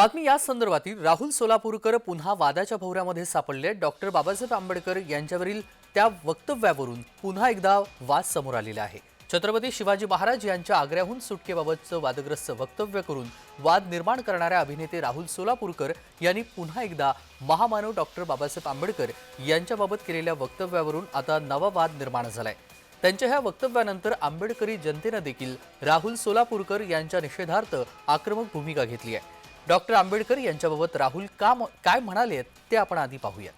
बातमी या संदर्भातील. राहुल सोलापूरकर पुन्हा वादाच्या भोवऱ्यामध्ये सापडले. डॉक्टर बाबासाहेब आंबेडकर यांच्यावरील त्या वक्तव्यावरून पुन्हा एकदा वाद समोर आलेला आहे. छत्रपती शिवाजी महाराज यांच्या आग्र्याहून सुटकेबाबतचं वादग्रस्त वक्तव्य करून वाद निर्माण करणाऱ्या अभिनेते राहुल सोलापूरकर यांनी पुन्हा एकदा महामानव डॉक्टर बाबासाहेब आंबेडकर यांच्याबाबत केलेल्या वक्तव्यावरून आता नवा वाद निर्माण झालाय. त्यांच्या ह्या वक्तव्यानंतर आंबेडकरी जनतेनं देखील राहुल सोलापूरकर यांच्या निषेधार्थ आक्रमक भूमिका घेतली आहे. डॉक्टर आंबेडकर यांच्याबाबत राहुल का काय म्हणाले ते आपण आधी पाहूया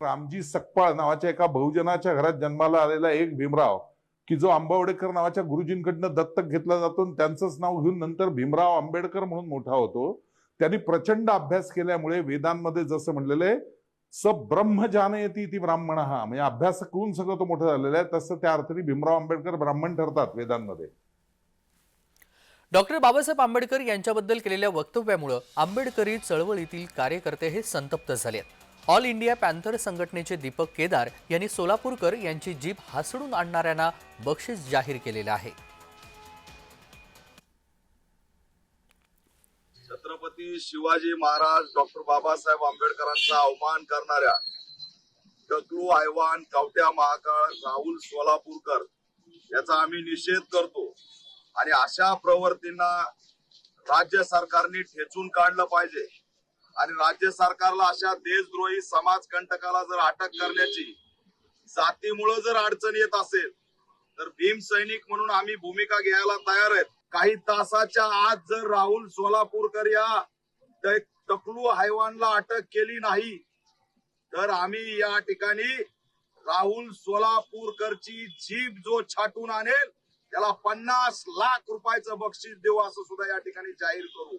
रामजी सकपाळ नावाच्या एका बहुजनाच्या घरात जन्माला आलेला एक भीमराव की जो आंबावडेकर नावाच्या गुरुजींकडनं दत्तक घेतला जातो त्यांचंच नाव घेऊन नंतर भीमराव आंबेडकर म्हणून मोठा होतो. त्यांनी प्रचंड अभ्यास केल्यामुळे वेदांमध्ये जसं म्हणलेलं आहे स ब्रह्म जानयती ती ब्राह्मण हा म्हणजे अभ्यास करून सगळं तो मोठं झालेला आहे तसं त्या अर्थाने भीमराव आंबेडकर ब्राह्मण ठरतात वेदांमध्ये. डॉक्टर बाबासाहेब आंबेडकर यांच्याबद्दल केलेल्या वक्तव्यामुळं आंबेडकरी चळवळीतील कार्यकर्ते हे संतप्त झाले ऑल इंडिया पॅन्थर संघटनेचे दीपक केदार यांनी सोलापूरकर यांची जीभ हासडून आणणाऱ्यांना बक्षीस जाहीर केलेलं आहे. छत्रपती शिवाजी महाराज डॉक्टर बाबासाहेब आंबेडकरांचा अवमान करणाऱ्या डकलू आयवान कवट्या महाकाळ राहुल सोलापूरकर याचा आम्ही निषेध करतो. आणि अशा प्रवृत्तींना राज्य सरकारने ठेचून काढलं पाहिजे. आणि राज्य सरकारला अशा देशद्रोही समाजकंटकाला जर अटक करण्याची जातीमुळं जर अडचण येत असेल तर भीम सैनिक म्हणून आम्ही भूमिका घ्यायला तयार आहेत. काही तासाच्या आत जर राहुल सोलापूरकर या तकलू टकलू हैवानला अटक केली नाही तर आम्ही या ठिकाणी राहुल सोलापूरकरची जीभ जो छाटून आणेल त्याला पन्नास लाख रुपयाचं बक्षीस देऊ असं सुद्धा या ठिकाणी जाहीर करू.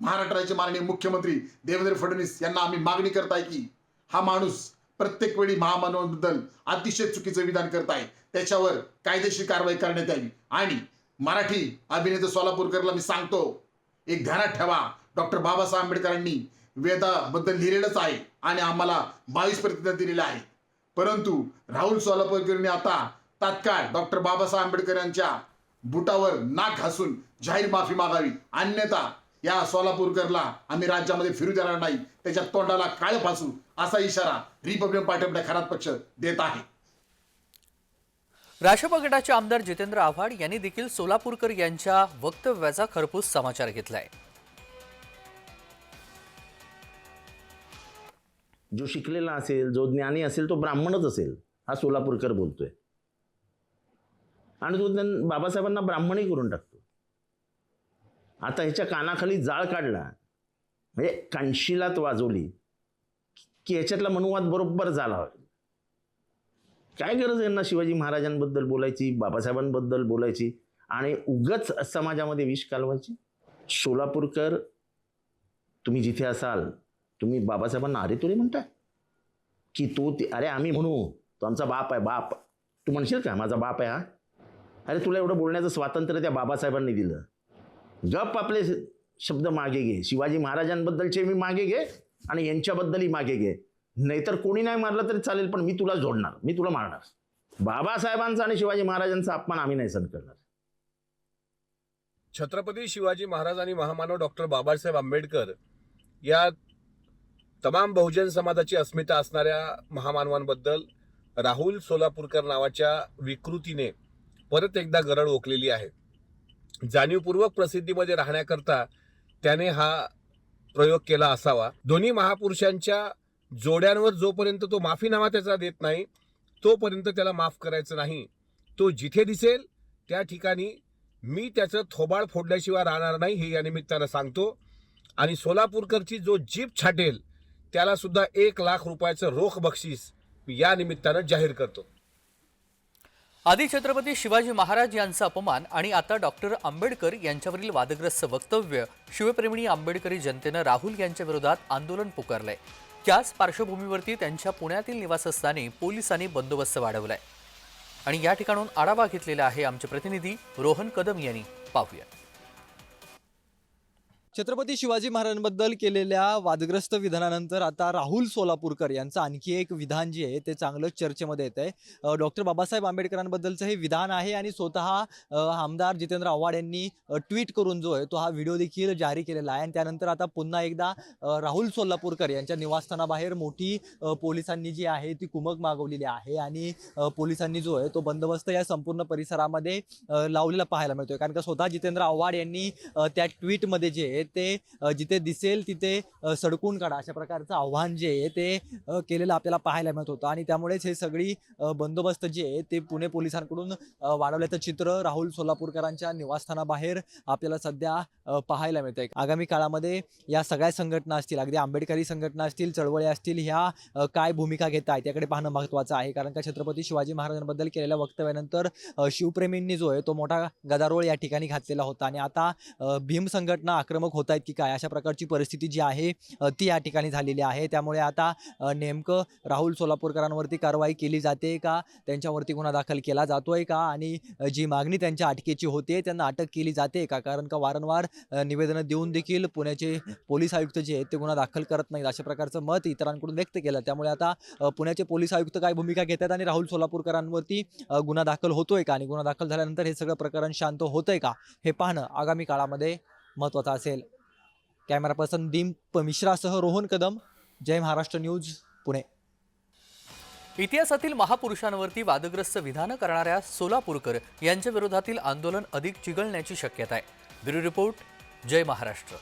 महाराष्ट्राचे माननीय मुख्यमंत्री देवेंद्र फडणवीस यांना आम्ही मागणी करताय की हा माणूस प्रत्येक वेळी महामानवाबद्दल अतिशय चुकीचं विधान करताय त्याच्यावर कायदेशीर कारवाई करण्यात यावी. आणि मराठी अभिनेते सोलापूरकरला मी सांगतो एक ध्यानात ठेवा. डॉक्टर बाबासाहेब आंबेडकरांनी वेदाबद्दल लिहिलेलंच आहे आणि आम्हाला बावीस प्रतिज्ञा दिलेल्या आहेत. परंतु राहुल सोलापूरकरांनी आता तात्काळ डॉक्टर बाबासाहेब आंबेडकर यांच्या बुटावर नाक घासून जाहीर माफी मागावी. अन्यथा या सोलापूरकरला आम्ही राज्यामध्ये फिरू देणार नाही. त्याच्या तोंडाला काळ फासू असा इशारा रिपब्लिकन पार्टी आपल्या खरात पक्ष देत आहे. राष्ट्रपा गटाचे आमदार जितेंद्र आव्हाड यांनी देखील सोलापूरकर यांच्या वक्तव्याचा खरपूस समाचार घेतलाय. जो शिकलेला असेल जो ज्ञानी असेल तो ब्राह्मणच असेल हा सोलापूरकर बोलतोय. आणि तो त्यांना बाबासाहेबांना ब्राह्मणही करून टाकतो. आता ह्याच्या कानाखाली जाळ काढला म्हणजे कांशीलात वाजवली की ह्याच्यातला मनुवाद बरोबर झाला. काय गरज यांना शिवाजी महाराजांबद्दल बोलायची बाबासाहेबांबद्दल बोलायची? आणि उगच समाजामध्ये विष कालवायची? सोलापूरकर तुम्ही जिथे असाल तुम्ही बाबासाहेबांना अरे तुरे म्हणताय? की तो ते अरे आम्ही म्हणू तो आमचा बाप आहे बाप. तू म्हणशील का माझा बाप आहे हा? अरे तुला एवढं बोलण्याचं स्वातंत्र्य त्या बाबासाहेबांनी दिलं. गप आपले शब्द मागे घे. शिवाजी महाराजांबद्दलचे मी मागे घे आणि यांच्याबद्दलही मागे घे. नाहीतर कोणी नाही मारलं तरी चालेल पण मी तुला जोडणार. मी तुला मारणार. बाबासाहेबांचा आणि शिवाजी महाराजांचा अपमान आम्ही नाही सहन करणार. छत्रपती शिवाजी महाराज आणि महामानव डॉक्टर बाबासाहेब आंबेडकर या तमाम बहुजन समाजाची अस्मिता असणाऱ्या महामानवांबद्दल राहुल सोलापूरकर नावाच्या विकृतीने परत एकदा गरड ओकलेली आहे. जाणीवपूर्वक प्रसिद्धीमध्ये राहण्याकरता त्याने हा प्रयोग केला असावा. दोन्ही महापुरुषांच्या जोड्यांवर जोपर्यंत तो माफीनामा त्याचा देत नाही तोपर्यंत त्याला माफ करायचं नाही. तो जिथे दिसेल त्या ठिकाणी मी त्याचं थोबाड फोडल्याशिवाय राहणार नाही हे या निमित्तानं सांगतो. आणि सोलापूरकरची जो जीप छाटेल त्याला सुद्धा एक लाख रुपयाचं रोख बक्षीस या निमित्तानं जाहीर करतो. आधी छत्रपती शिवाजी महाराज यांचा अपमान आणि आता डॉक्टर आंबेडकर यांच्यावरील वादग्रस्त वक्तव्य शिवप्रेमिणी आंबेडकरी जनतेनं राहुल यांच्या विरोधात आंदोलन पुकारलंय. त्याच पार्श्वभूमीवरती त्यांच्या पुण्यातील निवासस्थानी पोलिसांनी बंदोबस्त वाढवलाय. आणि या ठिकाणून आढावा घेतलेला आहे आमचे प्रतिनिधी रोहन कदम यांनी. पाहूया छत्रपती शिवाजी महाराजांबद्दल केलेल्या वादग्रस्त विधानानंतर आता राहुल सोलापूरकर यांचं आणखी एक विधान जे आहे ते चांगलं चर्चेमध्ये येत आहे डॉक्टर बाबासाहेब आंबेडकरांबद्दलचं हे विधान आहे आणि स्वतः आमदार जितेंद्र आव्हाड यांनी ट्विट करून जो आहे तो हा व्हिडिओ देखील जारी केलेला आहे. आणि त्यानंतर आता पुन्हा एकदा राहुल सोलापूरकर यांच्या निवासस्थानाबाहेर मोठी पोलिसांनी जी आहे ती कुमक मागवलेली आहे. आणि पोलिसांनी जो आहे तो बंदोबस्त या संपूर्ण परिसरामध्ये लावलेला पाहायला मिळतोय. कारण का स्वतः जितेंद्र आव्हाड यांनी त्या ट्विटमध्ये जे आहे ते जिथे दिसेल तिथे सडकून काढा. अशा प्रकारचं आव्हान जे आहे ते केलेलं आपल्याला पाहायला मिळत होतं. आणि त्यामुळेच हे सगळी बंदोबस्त जे आहे ते पुणे पोलिसांकडून वाढवल्याचं चित्र राहुल सोलापूरकरांच्या निवासस्थानाबाहेर आपल्याला सध्या पाहायला मिळतंय. आगामी काळामध्ये या सगळ्या संघटना असतील अगदी आंबेडकरी संघटना असतील चळवळी असतील ह्या काय भूमिका घेत आहेत याकडे पाहणं महत्त्वाचं आहे. कारण का छत्रपती शिवाजी महाराजांबद्दल केलेल्या वक्तव्यानंतर शिवप्रेमींनी जो आहे तो मोठा गदारोळ या ठिकाणी घातलेला होता. आणि आता भीम संघटना आक्रमक होत आहेत की काय? अशा प्रकारची परिस्थिती जी आहे ती या ठिकाणी झालेली आहे. त्यामुळे आता नेमकं राहुल सोलापूरकरांवरती कारवाई केली जाते का? त्यांच्यावरती गुन्हा दाखल केला जातोय का? आणि जी मागणी त्यांच्या अटकेची होते त्यांना अटक केली जाते का? कारण का वारंवार निवेदनं देऊन देखील पुण्याचे पोलीस आयुक्त जे आहेत ते गुन्हा दाखल करत नाहीत. अशा प्रकारचं मत इतरांकडून व्यक्त केलं. त्यामुळे आता पुण्याचे पोलीस आयुक्त काय भूमिका घेतात आणि राहुल सोलापूरकरांवरती गुन्हा दाखल होतोय का? आणि गुन्हा दाखल झाल्यानंतर हे सगळं प्रकरण शांत होतंय का? हे पाहणं आगामी काळामध्ये महत्त्वाचा असेल. कॅमेरा पर्सन दीप मिश्रासह रोहन कदम. जय महाराष्ट्र न्यूज पुणे. इतिहासातील महापुरुषांवरती वादग्रस्त विधानं करणाऱ्या सोलापूरकर यांच्या विरोधातील आंदोलन अधिक चिघळण्याची शक्यता आहे. Bureau report Jai Maharashtra.